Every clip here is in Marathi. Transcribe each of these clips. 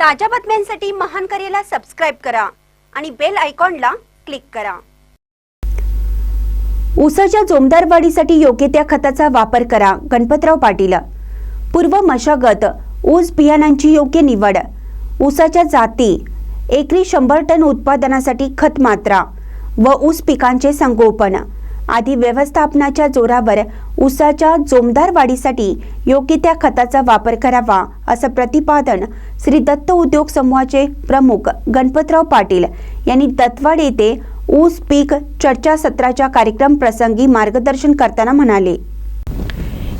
ताज्या बातम्यांसाठी महान करेला सबस्क्राईब करा आणि बेल आयकॉनला क्लिक करा. ऊसाच्या जोमदार वाढीसाठी योग्य त्या खताचा वापर करा गणपतराव पाटील. पूर्व मशागत ऊस बियाणांची योग्य निवड. ऊसाच्या जाती एकरी शंभर टन उत्पादनासाठी खत मात्रा व ऊस पिकांचे संगोपन. आदी व्यवस्थापनाच्या जोरावर ऊसाच्या जोमदार वाढीसाठी योग्य त्या खताचा वापर करावा असं प्रतिपादन श्री दत्त उद्योग समूहाचे प्रमुख गणपतराव पाटील यांनी दत्तवाड येथे ऊस पीक चर्चासत्राच्या कार्यक्रम प्रसंगी मार्गदर्शन करताना म्हणाले.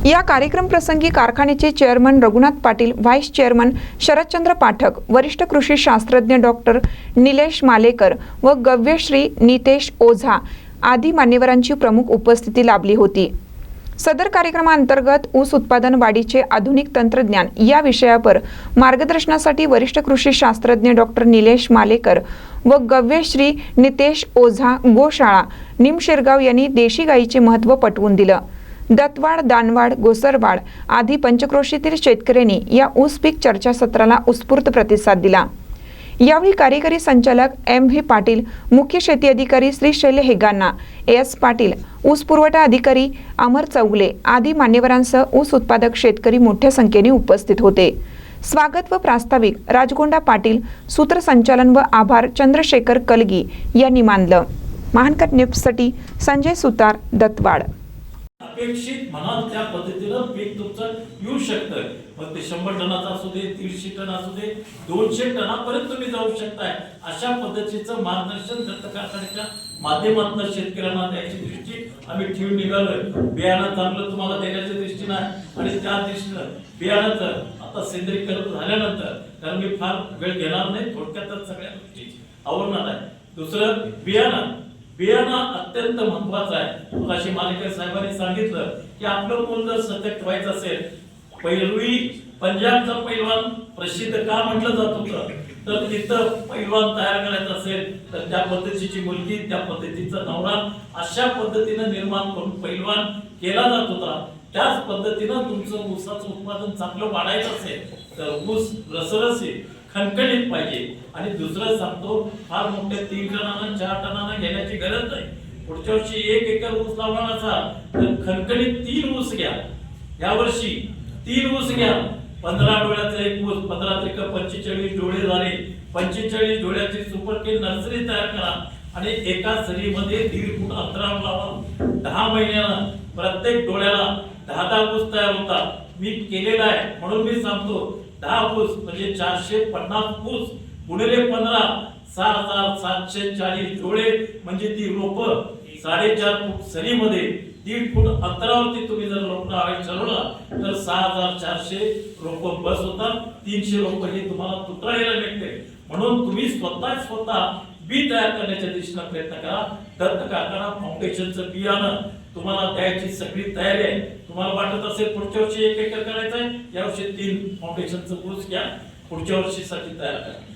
या कार्यक्रम प्रसंगी कारखान्याचे chairman Raghunath Patil vice chairman Sharadchandra Pathak वरिष्ठ कृषी शास्त्रज्ञ डॉक्टर निलेश मालेकर व गव्यश्री नितेश ओझा आदी मान्यवरांची प्रमुख उपस्थिती लाभली होती. सदर कार्यक्रमाअंतर्गत ऊस उत्पादन वाढीचे आधुनिक तंत्रज्ञान या विषयावर मार्गदर्शनासाठी वरिष्ठ कृषी शास्त्रज्ञ डॉक्टर निलेश मालेकर व गव्यश्री नितेश ओझा गोशाळा निमशिरगाव यांनी देशी गायीचे महत्त्व पटवून दिलं. दत्तवाड दानवाड गोसरवाड आदी पंचक्रोशीतील शेतकऱ्यांनी या ऊस पीक चर्चासत्राला उत्स्फूर्त प्रतिसाद दिला. यावेळी कार्यकारी संचालक एम व्ही पाटील मुख्य शेती अधिकारी श्री शैल हेगांना एस पाटील ऊस पुरवठा अधिकारी अमर चौगले आदी मान्यवरांसह ऊस उत्पादक शेतकरी मोठ्या संख्येने उपस्थित होते. स्वागत व प्रास्ताविक राजगोंडा पाटील सूत्रसंचालन व आभार चंद्रशेखर कलगी यांनी मानलं. महानकर न्यूजसाठी संजय सुतार दत्तवाड. अपेक्षित म्हणाल त्या पद्धतीनं पीक तुमचं येऊ शकतं. मग ते शंभर टनाचं असू दे दीडशे टन असू दे दोनशे टनापर्यंत तुम्ही जाऊ शकताय. अशा पद्धतीचं मार्गदर्शन दत्त माध्यमातून शेतकऱ्यांना द्यायची दृष्टी आम्ही ठेवून निघालोय. बियाणं चांगलं तुम्हाला देण्याच्या दृष्टीनं आहे. आणि त्या दृष्टीनं बियाणाचं आता सेंद्रीकरण झाल्यानंतर कारण मी फार वेळ घेणार नाही थोडक्यातच सगळ्या गोष्टी आवडणार आहे. दुसरं बियाणं. बियाणं अत्यंत महत्वाचं आहे. मगाशी मालिकर साहेबांनी सांगितलं की आपलं मूल जर सतत व्हायचं असेल पैलवी पंजाबचा पैलवान प्रसिद्ध का म्हटलं जात होतं? तर तिथं पैलवान तयार करायचं असेल तर त्या पद्धतीची मुलगी त्या पद्धतीचा नवरा अशा पद्धतीनं निर्माण करून पैलवान केला जात होता. त्याच पद्धतीनं तुमचं ऊसाचं उत्पादन चांगलं वाढायचं असेल तर ऊस रसरशीत खणखणीत पाहिजे. आणि दुसरं सांगतो फार मोठे तीन टनानं चार टनानं घेण्याची गरज नाही. पुढच्या वर्षी एक एकर ऊस लावणार असाल तर खणखणीत तीन ऊस घ्या. या वर्षी तीन ऊस घ्या. पंधरा डोळ्याचा एक ऊस पंधरा त्रिक पंचेचाळीस डोळे झाले. पंचेचाळीस डोळ्याची सुपरकेल नर्सरी तयार करा. आणि एका सरीमध्ये दीड फूट अंतरावर लावा. दहा महिन्यानं प्रत्येक डोळ्याला दहा दहा ऊस तयार होतात. मी केलेला आहे. म्हणून मी सांगतो दहा फूस म्हणजे चारशे पन्नास फूस गुणिले पंधरा सहा हजार सातशे चाळीस जोडे म्हणजे ती रोप साडेचार फूट सरीमध्ये दीड फूट अंतरावरती तुम्ही जर रोपणं लावायला ठरवला तर सहा हजार चारशे रोप बस होतात. तीनशे रोप हे तुम्हाला तुटायला मिळते म्हणून तुम्ही स्वतः स्वतः बी तयार करण्याच्या दिशेनं प्रयत्न करा. दत्त काकाना फाउंडेशनचं बियाणं तुम्हाला द्यायची सगळी तयारी आहे. तुम्हाला वाटत असेल पुढच्या वर्षी एक एकर करायचं आहे या वर्षी तीन फाउंडेशनचं कोर्स घ्या. पुढच्या वर्षीसाठी तयार करा.